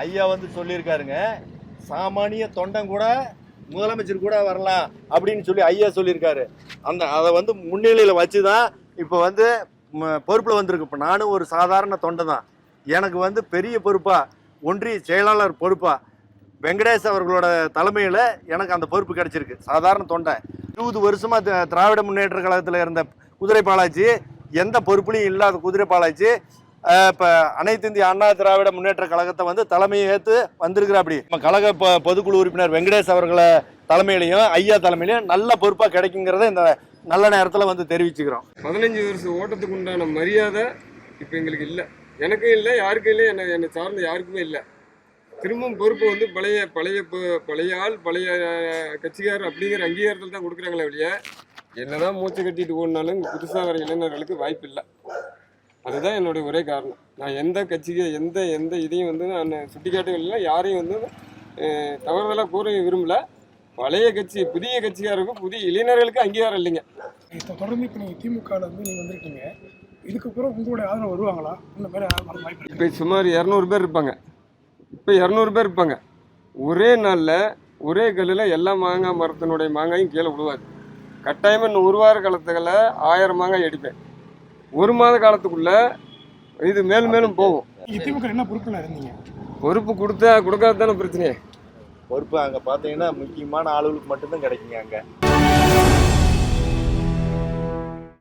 ஐயா வந்து சொல்லியிருக்காருங்க சாமானிய தொண்டன் கூட முதலமைச்சர் கூட வரலாம் அப்படின்னு சொல்லி ஐயா சொல்லியிருக்காரு. அந்த அதை வந்து முன்னிலையில் வச்சு தான் இப்போ வந்து பொறுப்பில் வந்திருக்கு. இப்போ நானும் ஒரு சாதாரண தொண்டை தான். எனக்கு வந்து பெரிய பொறுப்பாக ஒன்றிய செயலாளர் பொறுப்பாக வெங்கடேஷ் அவர்களோட தலைமையில் எனக்கு அந்த பொறுப்பு கிடைச்சிருக்கு. சாதாரண தொண்டை இருபது வருஷமாக திராவிட முன்னேற்ற கழகத்தில் இருந்த குதிரை பாலாஜி எந்த பொறுப்புலையும் இல்லாத குதிரை பாலாஜி இப்போ அனைத்து இந்திய அண்ணா திராவிட முன்னேற்ற கழகத்தை வந்து தலைமையை ஏற்று வந்திருக்கிற அப்படி. நம்ம கழக பொதுக்குழு உறுப்பினர் வெங்கடேஷ் அவர்களை தலைமையிலையும் ஐயா தலைமையிலையும் நல்ல பொறுப்பாக கிடைக்குங்கிறத இந்த நல்ல நேரத்தில் வந்து தெரிவிச்சுக்கிறோம். பதினஞ்சு வருஷம் ஓட்டத்துக்கு உண்டான மரியாதை இப்போ எங்களுக்கு இல்லை. எனக்கும் இல்லை யாருக்கும் இல்லை என்னை என்னை சார்ந்த யாருக்குமே இல்லை. திரும்பவும் பொறுப்பு வந்து பழைய பழைய ப- பழைய ஆள் பழைய அஹ், கட்சிக்காரர் அப்படிங்கிற அங்கீகாரத்தில் தான் கொடுக்குறாங்களே வெளிய என்னதான் மூச்சு கட்டிட்டு ஓடினாலும் புதுசாக வர இளைஞர்களுக்கு வாய்ப்பு இல்லை அதுதான் என்னுடைய ஒரே காரணம். நான் எந்த கட்சிக்கு எந்த எந்த இதையும் வந்து நான் சுட்டிக்காட்டவும் இல்லை யாரையும் வந்து அஹ், தவறுதலா கூற விரும்பல. பழைய கட்சி புதிய கட்சிக்காரருக்கும் புதிய இளைஞர்களுக்கு அங்கீகாரம் இல்லைங்க. இப்போ தொடர்ந்து இப்போ நீங்கள் திமுகவில் வந்து நீங்கள் வந்திருக்கீங்க. இதுக்கப்புறம் உங்களுடைய ஆதரவு வருவாங்களா? இந்த மாதிரி இப்போ சுமார் இரநூறு பேர் இருப்பாங்க. இப்போ இரநூறு பேர் இருப்பாங்க. ஒரே நாளில் ஒரே கல்லில் எல்லா மாங்காய் மரத்தினுடைய மாங்காயும் கீழே விழுவாது. கட்டாயமாக இன்னும் ஒரு வார காலத்துக்குள்ள ஆயிரம் மாங்காய் அடிப்பேன். ஒரு மாத காலத்துக்குள்ள இது மேலும் மேலும் போகும். திமுக என்ன பொறுப்பில் இருந்தீங்க? பொறுப்பு கொடுத்தா கொடுக்காத தானே பிரச்சனையே? பொறுப்பு அங்கே பார்த்தீங்கன்னா முக்கியமான ஆளுகளுக்கு மட்டும்தான் கிடைக்குங்க அங்கே.